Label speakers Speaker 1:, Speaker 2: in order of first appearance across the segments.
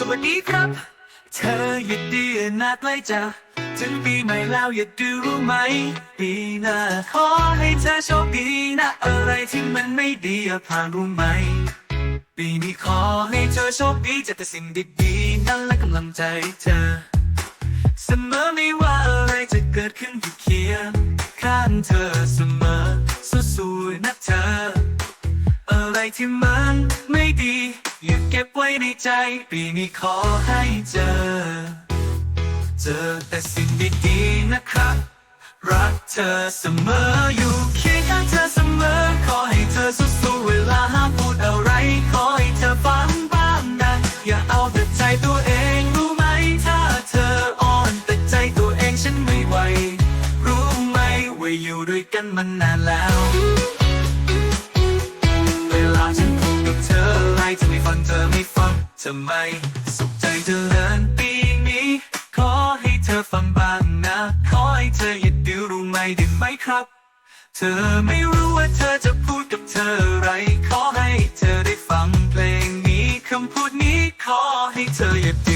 Speaker 1: สวัสดีครับ เธออย่าดีนักเลยจ้ะถึงปีใหม่แล้วอย่าดูรู้ไหม ปีหน้าขอให้เธอโชคดีนะอะไรที่มันไม่ดีอย่าผ่านรู้ไหม ปีนี้ขอให้เธอโชคดีจอแต่สิ่งดีๆนั่นและกำลังใจเธอ เสมอไม่ว่าอะไรจะเกิดขึ้นที่เคียงข้างเธอเสมอสู้ๆนะเธอ อะไรที่มันไม่ ว้ในใจ ปีนี้ขอให้เจอ เจอแต่สิ่งดีๆนะครับ รักเธอเสมออยู่เคียงข้างเธอเสมอ ขอให้เธอสู้ๆเวลาห้ามพูดอะไร ขอให้เธอฟังบ้างนะ อย่าเอาแต่ใจตัวเองรู้ไหม ถ้าเธออ่อนแต่ใจตัวเองฉันไม่ไหว รู้ไหมว่าอยู่ด้วยกันมานานแล้วเว ทำไม สุขใจเธอเลินปีนี้ ขอให้เธอฟังบ้างนะ ขอให้เธออย่าดื้อรู้ไหมได้ไหมครับ เธอไม่รู้ว่าเธอจะพูดกับเธออะไร ขอให้เธอได้ฟังเพลงนี้คำพูดนี้ขอให้เธออย่าดิ้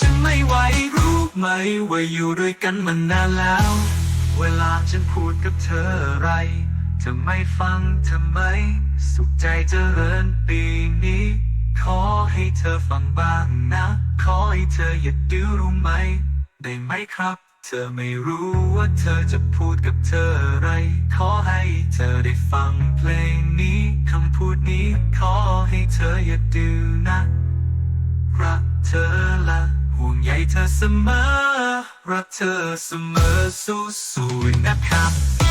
Speaker 1: ฉันไม่ไหวรู้ไหมว่าอยู่ด้วยกันมานนานแล้ว เวลาฉันพูดกับเธออะไรเธอไม่ฟังทำไม สุขใจเจริญปีนี้ ขอให้เธอฟังบ้างนะ ขอให้เธออย่าดื้อรู้ไหม ได้ไหมครับ เธอไม่รู้ว่าเธอจะพูดกับเธออะไร ขอให้เธอได้ฟังเพลงนี้คำพูดนี้ ขอให้เธออย่าดื้อนะรักเธอ เสมอ รักเธอเสมอสู้ๆนะครับ